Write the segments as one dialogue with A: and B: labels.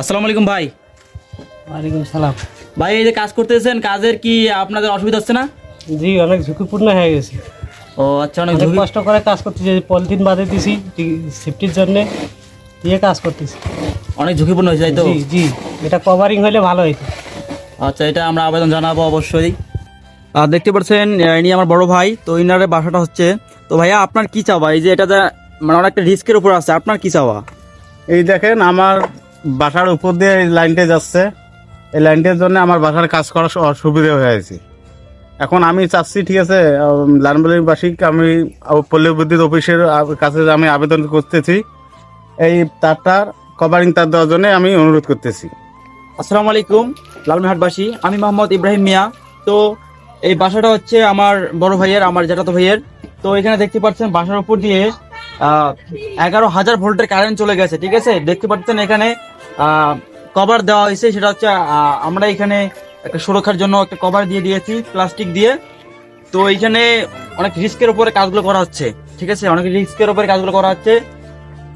A: আসসালামু আলাইকুম ভাই।
B: ওয়ালাইকুম সালাম।
A: ভাই এই যে কাজ করতেছেন কাজের কি আপনাদের অসুবিধা হচ্ছে না?
B: জি অনেক ঝুঁকিপূর্ণ হয়ে গেছে।
A: ও আচ্ছা অনেক
B: অনেক
A: ঝুঁকি
B: কষ্ট করে কাজ করতেছি পলিথিন বাঁধে দিছি সেফটির জন্য দিয়ে কাজ করতেছি।
A: অনেক ঝুঁকিপূর্ণ হয়েছে তাই তো?
B: জি জি এটা কভারিং হলে ভালো হইতো।
A: আচ্ছা এটা আমরা আবেদন জানাব অবশ্যই। আর দেখতে পাচ্ছেন আহ, ইনি আমার বড় ভাই তো ইনারের বাসাটা হচ্ছে। তো ভাইয়া আপনার কি চাওয়া? এই যে এটাতে মানে অনেকটা রিস্কের উপর আছে আপনার কি চাওয়া?
C: এই দেখেন আমার বাসার উপর দিয়ে এই লাইনটা যাচ্ছে। এই লাইনটার জন্য আমার বাসার কাজ করা অসুবিধা হয়ে আছে এখন আমি চাচ্ছি, ঠিক আছে লালমলিবাসীক আমি পল্লী বিদ্যুৎ অফিসের কাছে আমি আবেদন করতেছি। এই তারটার কভারিং তার দেওয়ার জন্য আমি অনুরোধ করতেছি।
A: আসসালামু আলাইকুম লালমিহাটবাসী আমি মোহাম্মদ ইব্রাহিম মিয়া। তো এই বাসাটা হচ্ছে আমার বড় ভাইয়ের, আমার জ্যাঠাতো ভাইয়ের। তো এখানে দেখতে পাচ্ছেন বাসার উপর দিয়ে এগারো হাজার ভোল্টের কারেন্ট চলে গেছে, ঠিক আছে? দেখতে পাচ্ছেন এখানে কভার দেওয়া হয়েছে, সেটা হচ্ছে আমরা এখানে একটা সুরক্ষার জন্য একটা কভার দিয়ে দিয়েছি প্লাস্টিক দিয়ে। তো এইখানে অনেক রিস্কের উপরে কাজগুলো করা হচ্ছে, ঠিক আছে? অনেক রিস্কের উপরে কাজগুলো করা হচ্ছে।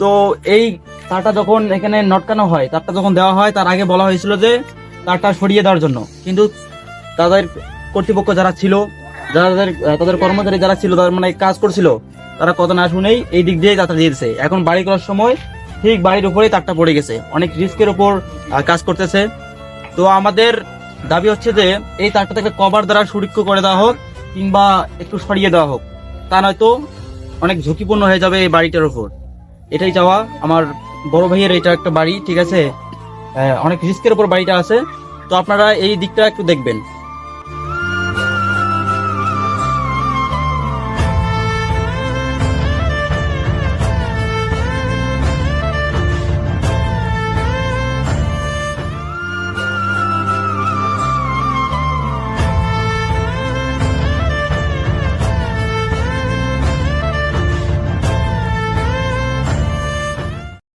A: তো এই তারটা যখন এখানে নটকানো হয়, তারটা যখন দেওয়া হয়, তার আগে বলা হয়েছিল যে তারটা সরিয়ে দেওয়ার জন্য। কিন্তু তাদের কর্তৃপক্ষ যারা ছিল, যারা তাদের তাদের কর্মচারী যারা ছিল তাদের মানে কাজ করছিল, তারা কত না শুনেই এই দিক দিয়ে তারটা দিয়েছে। এখন বাড়ি করার সময় ঠিক বাড়ির উপরেই তারটা পড়ে গেছে। অনেক রিস্কের উপর কাজ করতেছে। তো আমাদের দাবি হচ্ছে যে, এই তারটাতে একটা কভার দ্বারা সুরক্ষা করে দেওয়া হোক কিংবা একটু সরিয়ে দেওয়া হোক। তা নয়তো অনেক ঝুঁকিপূর্ণ হয়ে যাবে এই বাড়িটার উপর। এটাই চাওয়া আমার বড় ভাইয়ের এটা একটা বাড়ি, ঠিক আছে? অনেক রিস্কের উপর বাড়িটা আছে। তো আপনারা এই দিকটা একটু দেখবেন।